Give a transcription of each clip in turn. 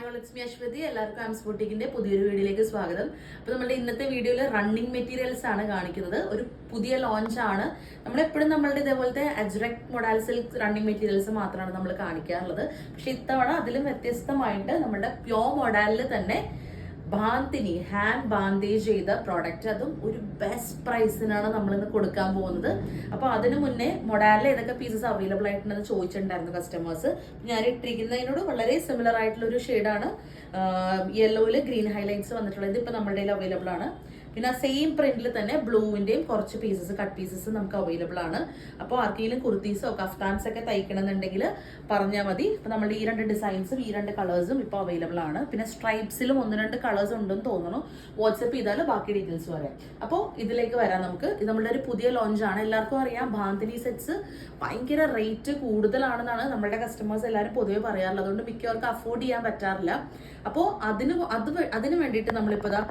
Hi Aswathy. എല്ലാവർക്കും arms ബൊട്ടിക്കിന്റെ പുതിയൊരു വീഡിയോയിലേക്ക് സ്വാഗതം. അപ്പോൾ നമ്മുടെ ഇന്നത്തെ വീഡിയോയിൽ റണ്ണിങ് മെറ്റീരിയൽസ് ആണ് കാണിക്കുന്നത്. ഒരു പുതിയ ലോഞ്ച് ആണ്. നമ്മളെപ്പോഴും നമ്മളുടെ ഇതേപോലത്തെ അജ്രക് മൊഡാൽസിൽ റണ്ണിങ് മെറ്റീരിയൽസ് മാത്രമാണ് നമ്മൾ കാണിക്കാറുള്ളത്. പക്ഷെ ഇത്തവണ അതിലും വ്യത്യസ്തമായിട്ട് നമ്മുടെ പ്യോ മൊഡാലിൽ തന്നെ ബാന്തിനി ഹാൻഡ് ബാന്തേജ് ചെയ്ത പ്രോഡക്റ്റ് അതും ഒരു ബെസ്റ്റ് പ്രൈസിനാണ് നമ്മളിന്ന് കൊടുക്കാൻ പോകുന്നത്. അപ്പോൾ അതിനു മുന്നേ മൊഡാലിൽ ഏതൊക്കെ പീസസ് അവൈലബിൾ ആയിട്ടുണ്ടെന്ന് ചോദിച്ചിട്ടുണ്ടായിരുന്നു കസ്റ്റമേഴ്സ് ഞാൻ ഇട്ടിരിക്കുന്നതിനോട് വളരെ സിമിലർ ആയിട്ടുള്ള ഒരു ഷെയ്ഡാണ് യെല്ലോയിൽ ഗ്രീൻ ഹൈലൈറ്റ്സ് വന്നിട്ടുള്ളത്. ഇതിപ്പോൾ നമ്മുടെ അവൈലബിൾ ആണ്. പിന്നെ ആ സെയിം പ്രിന്റിൽ തന്നെ ബ്ലൂവിന്റെയും കുറച്ച് പീസസ് കട്ട് പീസസ് നമുക്ക് അവൈലബിൾ ആണ്. അപ്പോൾ ആർക്കെങ്കിലും കുർത്തീസോ കഫ്താൻസ് ഒക്കെ തയ്ക്കണമെന്നുണ്ടെങ്കിൽ പറഞ്ഞാൽ മതി. അപ്പോൾ നമ്മുടെ ഈ രണ്ട് ഡിസൈൻസും ഈ രണ്ട് കളേഴ്സും ഇപ്പോൾ അവൈലബിൾ ആണ്. പിന്നെ സ്ട്രൈപ്സിലും ഒന്ന് രണ്ട് കളേഴ്സ് ഉണ്ടെന്ന് തോന്നുന്നു. വാട്സപ്പ് ചെയ്താൽ ബാക്കി ഡീറ്റെയിൽസ് പറയാം. അപ്പോൾ ഇതിലേക്ക് വരാം നമുക്ക്. ഇത് നമ്മുടെ ഒരു പുതിയ ലോഞ്ച് ആണ്. എല്ലാവർക്കും അറിയാം ബാന്തിനി സെറ്റ്സ് ഭയങ്കര റേറ്റ് കൂടുതലാണെന്നാണ് നമ്മുടെ കസ്റ്റമേഴ്സ് എല്ലാവരും പൊതുവേ പറയാറുള്ളത്. അതുകൊണ്ട് മിക്കവർക്ക് അഫോർഡ് ചെയ്യാൻ പറ്റാറില്ല. അപ്പോൾ അതിന് അത് അതിന് വേണ്ടിയിട്ട് നമ്മളിപ്പോൾ ഇതാ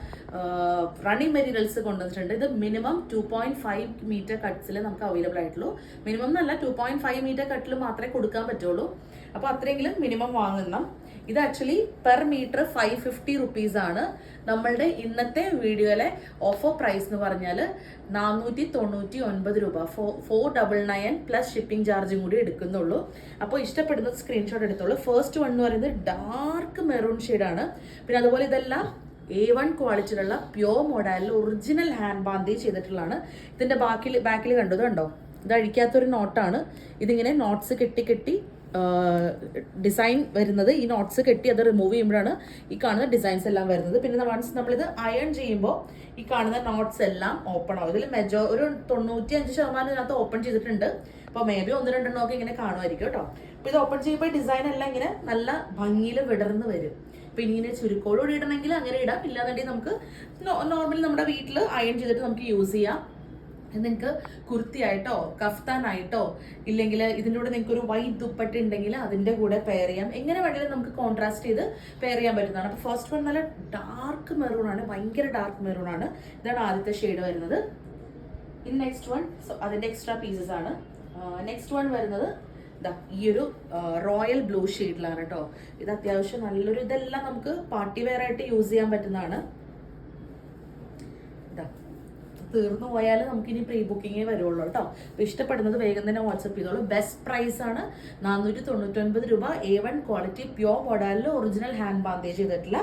മെറ്റീരിയൽസ് കൊണ്ടുവന്നിട്ടുണ്ട്. ഇത് minimum two point five metre കട്ട്സിൽ നമുക്ക് അവൈലബിൾ ആയിട്ടുള്ളൂ. മിനിമം എന്നല്ല ടു പോയിന്റ് ഫൈവ് മീറ്റർ കട്ടിൽ മാത്രമേ കൊടുക്കാൻ പറ്റുള്ളൂ. അപ്പോൾ അത്രയെങ്കിലും മിനിമം വാങ്ങണം. ഇത് actually per metre five fifty rupees ആണ്. നമ്മളുടെ ഇന്നത്തെ വീഡിയോയിലെ ഓഫർ പ്രൈസ് എന്ന് പറഞ്ഞാൽ നാനൂറ്റി തൊണ്ണൂറ്റി ഒൻപത് രൂപ four four double nine plus shipping ചാർജും കൂടി എടുക്കുന്നുള്ളൂ. അപ്പോൾ ഇഷ്ടപ്പെടുന്ന സ്ക്രീൻഷോട്ട് എടുത്തോളൂ. ഫസ്റ്റ് വൺ എന്ന് പറയുന്നത് ഡാർക്ക് മെറൂൺ ഷെയ്ഡാണ് പിന്നെ അതുപോലെ ഇതെല്ലാം എ വൺ ക്വാളിറ്റിയിലുള്ള പ്യോർ മോഡലിൽ ഒറിജിനൽ ഹാൻഡ് ബാന്തി ചെയ്തിട്ടുള്ളതാണ്. ഇതിന്റെ ബാക്കിൽ ബാക്കിൽ കണ്ടത് കണ്ടോ? ഇത് അഴിക്കാത്തൊരു നോട്ടാണ് ഇതിങ്ങനെ നോട്ട്സ് കെട്ടി കെട്ടി ഡിസൈൻ വരുന്നത്. ഈ നോട്ട്സ് കെട്ടി അത് റിമൂവ് ചെയ്യുമ്പോഴാണ് ഈ കാണുന്ന ഡിസൈൻസ് എല്ലാം വരുന്നത്. പിന്നെ വൺസ് നമ്മളിത് അയൺ ചെയ്യുമ്പോൾ ഈ കാണുന്ന നോട്ട്സ് എല്ലാം ഓപ്പൺ ആവും. ഇതിൽ മെജോ ഒരു തൊണ്ണൂറ്റി അഞ്ച് ശതമാനം ഇതിനകത്ത് ഓപ്പൺ ചെയ്തിട്ടുണ്ട്. അപ്പോൾ മേ ബി ഒന്ന് രണ്ടെണ്ണമൊക്കെ ഇങ്ങനെ കാണുമായിരിക്കും കേട്ടോ. അപ്പോൾ ഇത് ഓപ്പൺ ചെയ്യുമ്പോൾ ഡിസൈൻ എല്ലാം ഇങ്ങനെ നല്ല ഭംഗിയിൽ വിടർന്ന് വരും. ഇങ്ങനെ ചുരുക്കോടുകൂടി ഇടണമെങ്കിൽ അങ്ങനെ ഇടാം. ഇല്ലാന്നുണ്ടെങ്കിൽ നമുക്ക് നോർമലി നമ്മുടെ വീട്ടിൽ അയൺ ചെയ്തിട്ട് നമുക്ക് യൂസ് ചെയ്യാം. നിങ്ങൾക്ക് കുർത്തിയായിട്ടോ കഫ്താനായിട്ടോ ഇല്ലെങ്കിൽ ഇതിന്റെ കൂടെ നിങ്ങൾക്ക് ഒരു വൈറ്റ് ദുപ്പട്ട ഉണ്ടെങ്കിൽ അതിന്റെ കൂടെ പെയർ ചെയ്യാം. എങ്ങനെ വേണമെങ്കിലും നമുക്ക് കോൺട്രാസ്റ്റ് ചെയ്ത് പെയർ ചെയ്യാൻ പറ്റുന്നതാണ്. അപ്പോൾ ഫസ്റ്റ് വൺ നല്ല ഡാർക്ക് മെറൂൺ ആണ്. ഭയങ്കര ഡാർക്ക് മെറൂൺ ആണ്. ഇതാണ് ആദ്യത്തെ ഷെയ്ഡ് വരുന്നത്. ഇൻ നെക്സ്റ്റ് വൺ അതിന്റെ എക്സ്ട്രാ പീസസ് ആണ്. നെക്സ്റ്റ് വൺ വരുന്നത് ഈ ഒരു റോയൽ ബ്ലൂ ഷെയ്ഡിലാണ് കേട്ടോ ഇത് അത്യാവശ്യം നല്ലൊരു ഇതെല്ലാം നമുക്ക് പാർട്ടി വെയർ ആയിട്ട് യൂസ് ചെയ്യാൻ പറ്റുന്നതാണ്. തീർന്നു പോയാൽ നമുക്കിനി പ്രീ ബുക്കിങ്ങേ വരുള്ളൂ കേട്ടോ അപ്പോൾ ഇഷ്ടപ്പെടുന്നത് വേഗം തന്നെ വാട്സപ്പ് ചെയ്തോളൂ. ബെസ്റ്റ് പ്രൈസ് ആണ് നാനൂറ്റി തൊണ്ണൂറ്റൊൻപത് രൂപ. എ വൺ ക്വാളിറ്റി പ്യോർ മോഡലിൽ ഒറിജിനൽ ഹാൻഡ് ബാന്തേജ് ചെയ്തിട്ടുള്ള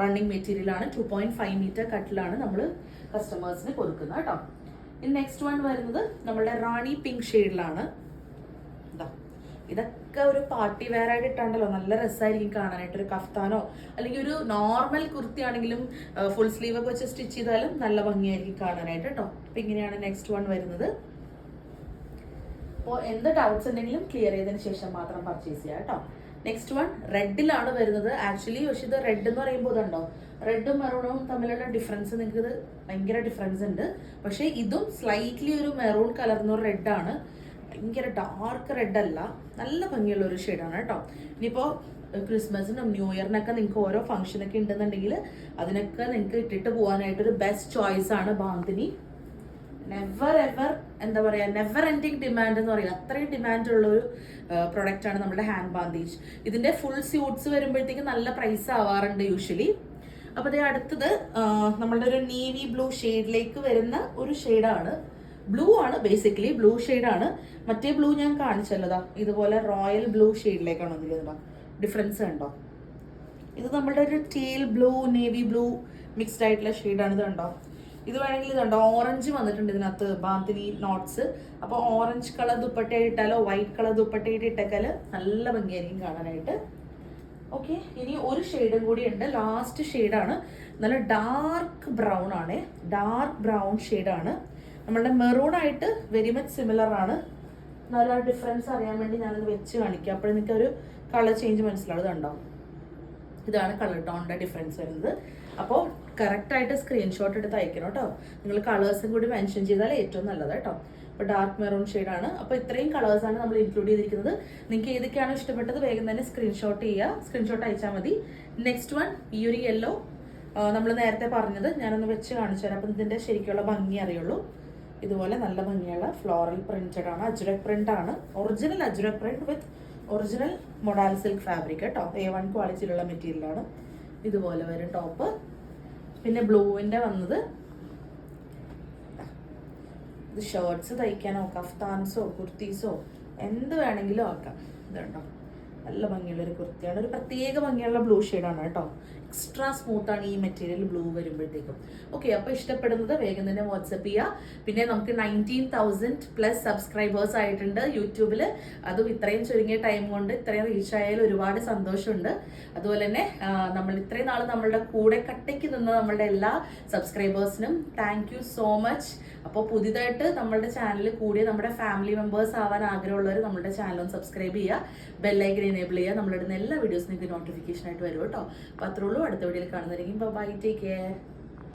റണ്ണിങ് മെറ്റീരിയൽ ആണ് ടു പോയിന്റ് ഫൈവ് മീറ്റർ കട്ടിലാണ് നമ്മൾ കസ്റ്റമേഴ്സിന് കൊടുക്കുന്നത് കേട്ടോ ഇനി നെക്സ്റ്റ് വൺ വരുന്നത് നമ്മുടെ റാണി പിങ്ക് ഷെയ്ഡിലാണ് ഇതാ ഇതൊക്കെ ഒരു പാർട്ടി വെയർ ആയിട്ട് ഇട്ടാണ്ടല്ലോ. നല്ല രസമായിരിക്കും കാണാനായിട്ട്. ഒരു കഫ്താനോ അല്ലെങ്കിൽ ഒരു നോർമൽ കുർത്തി ആണെങ്കിലും ഫുൾ സ്ലീവ് ഒക്കെ വെച്ച് സ്റ്റിച്ച് ചെയ്താലും നല്ല ഭംഗിയായിരിക്കും കാണാനായിട്ട് കേട്ടോ. അപ്പൊ ഇങ്ങനെയാണ് നെക്സ്റ്റ് വൺ വരുന്നത്. അപ്പോൾ എന്ത് ഡൗട്ട്സ് ഉണ്ടെങ്കിലും ക്ലിയർ ചെയ്തതിന് ശേഷം മാത്രം പർച്ചേസ് ചെയ്യാം കേട്ടോ. നെക്സ്റ്റ് വൺ റെഡിലാണ് വരുന്നത്. ആക്ച്വലി പക്ഷെ ഇത് റെഡ് എന്ന് പറയുമ്പോൾ ഇതുണ്ടോ? റെഡും മെറൂണും തമ്മിലുള്ള ഡിഫറൻസ് നിങ്ങൾക്ക് ഇത് ഭയങ്കര ഡിഫറൻസ് ഉണ്ട്. പക്ഷേ ഇതും സ്ലൈറ്റ്ലി ഒരു മെറൂൺ കലർന്ന ഒരു റെഡാണ് ഭയങ്കര ഡാർക്ക് റെഡ് അല്ല. നല്ല ഭംഗിയുള്ള ഒരു ഷെയ്ഡാണ് കേട്ടോ. ഇനിയിപ്പോൾ ക്രിസ്മസിനും ന്യൂ ഇയറിനൊക്കെ നിങ്ങൾക്ക് ഓരോ ഫംഗ്ഷനൊക്കെ ഉണ്ടെന്നുണ്ടെങ്കിൽ അതിനൊക്കെ നിങ്ങൾക്ക് ഇട്ടിട്ട് പോകാനായിട്ടൊരു ബെസ്റ്റ് ചോയ്സ് ആണ് ബാന്തിനി. നെവർ എവർ എന്താ പറയാ നെവർ എൻഡിങ് ഡിമാൻഡ് എന്ന് പറയുക അത്രയും ഡിമാൻഡ് ഉള്ള ഒരു പ്രൊഡക്റ്റ് ആണ് നമ്മുടെ ഹാൻഡ് ബാന്തേജ് ഇതിന്റെ ഫുൾ സ്യൂട്ട്സ് വരുമ്പോഴത്തേക്ക് നല്ല പ്രൈസ് ആവാറുണ്ട് യൂഷ്വലി അപ്പോൾ അതേ അടുത്തത് നമ്മളുടെ ഒരു നേവി ബ്ലൂ ഷെയ്ഡിലേക്ക് വരുന്ന ഒരു ഷെയ്ഡാണ് ബ്ലൂ ആണ് ബേസിക്കലി ബ്ലൂ ആണ്. മറ്റേ ബ്ലൂ ഞാൻ കാണിച്ചല്ലതാ ഇതുപോലെ റോയൽ ബ്ലൂ ഷെയ്ഡിലേക്കാണ് വന്നിരിക്കുന്നത് ഡിഫറൻസ് കണ്ടോ? ഇത് നമ്മളുടെ ഒരു teal blue navy blue mixed ആയിട്ടുള്ള ഷെയ്ഡാണ് ഇത് കണ്ടോ? ഇത് വേണമെങ്കിൽ ഇത് കണ്ടോ? ഓറഞ്ച് വന്നിട്ടുണ്ട് ഇതിനകത്ത് ബാന്തിനി നോട്ട്സ് അപ്പോൾ ഓറഞ്ച് കളർ ദുപ്പട്ട ഇട്ടാലോ വൈറ്റ് കളർ ദുപ്പട്ട ഇട്ടേക്കാൽ നല്ല ഭംഗിയായിരിക്കും കാണാനായിട്ട്. ഓക്കെ ഇനി ഒരു ഷെയ്ഡും കൂടി ഉണ്ട്. ലാസ്റ്റ് ഷെയ്ഡാണ് നല്ല ഡാർക്ക് ബ്രൗൺ ആണ്. ഡാർക്ക് ബ്രൗൺ ഷെയ്ഡാണ് നമ്മളുടെ മെറൂൺ ആയിട്ട് വെരി മച്ച് സിമിലർ ആണ്. നല്ല ഡിഫറൻസ് അറിയാൻ വേണ്ടി ഞാനത് വെച്ച് കാണിക്കാം. അപ്പോൾ നിങ്ങൾക്ക് ഒരു കളർ ചേഞ്ച് മനസ്സിലാവും. ഇത് ഇതാണ് കളർ ടോണിന്റെ ഡിഫറൻസ് വരുന്നത്. അപ്പോൾ കറക്റ്റായിട്ട് സ്ക്രീൻഷോട്ട് എടുത്ത് അയക്കണം കേട്ടോ. നിങ്ങൾ കളേഴ്സും കൂടി മെൻഷൻ ചെയ്താൽ ഏറ്റവും നല്ലത് കേട്ടോ. അപ്പോൾ ഡാർക്ക് മെറൂൺ ആണ്. അപ്പോൾ ഇത്രയും കളേഴ്സാണ് നമ്മൾ ഇൻക്ലൂഡ് ചെയ്തിരിക്കുന്നത്. നിങ്ങൾക്ക് ഏതൊക്കെയാണ് ഇഷ്ടപ്പെട്ടത് വേഗം തന്നെ സ്ക്രീൻഷോട്ട് ചെയ്യുക. സ്ക്രീൻഷോട്ട് അയച്ചാൽ മതി. നെക്സ്റ്റ് വൺ ഈ ഒരു യെല്ലോ നമ്മൾ നേരത്തെ പറഞ്ഞത് ഞാനൊന്ന് വെച്ച് കാണിച്ചു തരാം അപ്പം ഇതിന്റെ ശരിക്കുള്ള ഭംഗി അറിയുള്ളൂ. ഇതുപോലെ നല്ല ഭംഗിയുള്ള ഫ്ലോറൽ പ്രിന്റഡ് ആണ് അജുരക് പ്രിന്റ് ആണ്. Original ajrak print with original modal silk fabric കേട്ടോ. എ വൺ ക്വാളിറ്റിയിലുള്ള മെറ്റീരിയലാണ് ഇതുപോലെ വരും ടോപ്പ് പിന്നെ ബ്ലൂവിന്റെ വന്നത് ഇത് ഷർട്ട്സ് തയ്ക്കാനോ കഫ്താൻസോ കുർത്തീസോ എന്ത് വേണമെങ്കിലും ആക്കാം. ഇതുണ്ടോ? നല്ല ഭംഗിയുള്ളൊരു കുർത്തിയാണ് ഒരു പ്രത്യേക ഭംഗിയുള്ള ബ്ലൂ ഷെയ്ഡാണ് കേട്ടോ. എക്സ്ട്രാ സ്മൂത്ത് ആണ് ഈ മെറ്റീരിയൽ ബ്ലൂ വരുമ്പോഴത്തേക്കും. ഓക്കെ അപ്പോൾ ഇഷ്ടപ്പെടുന്നത് വേഗം തന്നെ വാട്സപ്പ് ചെയ്യുക പിന്നെ നമുക്ക് നയന്റീൻ തൗസൻഡ് പ്ലസ് സബ്സ്ക്രൈബേഴ്സ് ആയിട്ടുണ്ട് യൂട്യൂബിൽ അതും ഇത്രയും ചുരുങ്ങിയ ടൈം കൊണ്ട് ഇത്രയും റീച്ച് ആയാലും ഒരുപാട് സന്തോഷമുണ്ട്. അതുപോലെ തന്നെ നമ്മൾ ഇത്രയും നാൾ നമ്മളുടെ കൂടെ കട്ടയ്ക്ക് നിന്ന നമ്മളുടെ എല്ലാ സബ്സ്ക്രൈബേഴ്സിനും താങ്ക് യു സോ മച്ച് അപ്പോൾ പുതിയതായിട്ട് നമ്മളുടെ ചാനലിൽ കൂടിയ നമ്മുടെ ഫാമിലി മെമ്പേഴ്സ് ആവാൻ ആഗ്രഹമുള്ളവർ നമ്മുടെ ചാനൽ ഒന്ന് സബ്സ്ക്രൈബ് ചെയ്യുക ബെല്ലൈക്കൻ എനേബിൾ ചെയ്യുക നമ്മളിടുന്ന എല്ലാ വീഡിയോസിനും നോട്ടിഫിക്കേഷൻ ആയിട്ട് വരും കേട്ടോ. അപ്പോൾ അത്രേ ഉള്ളൂ. അടുത്ത വീഡിയോയിൽ കാണുന്നതായിരിക്കും. Bye take care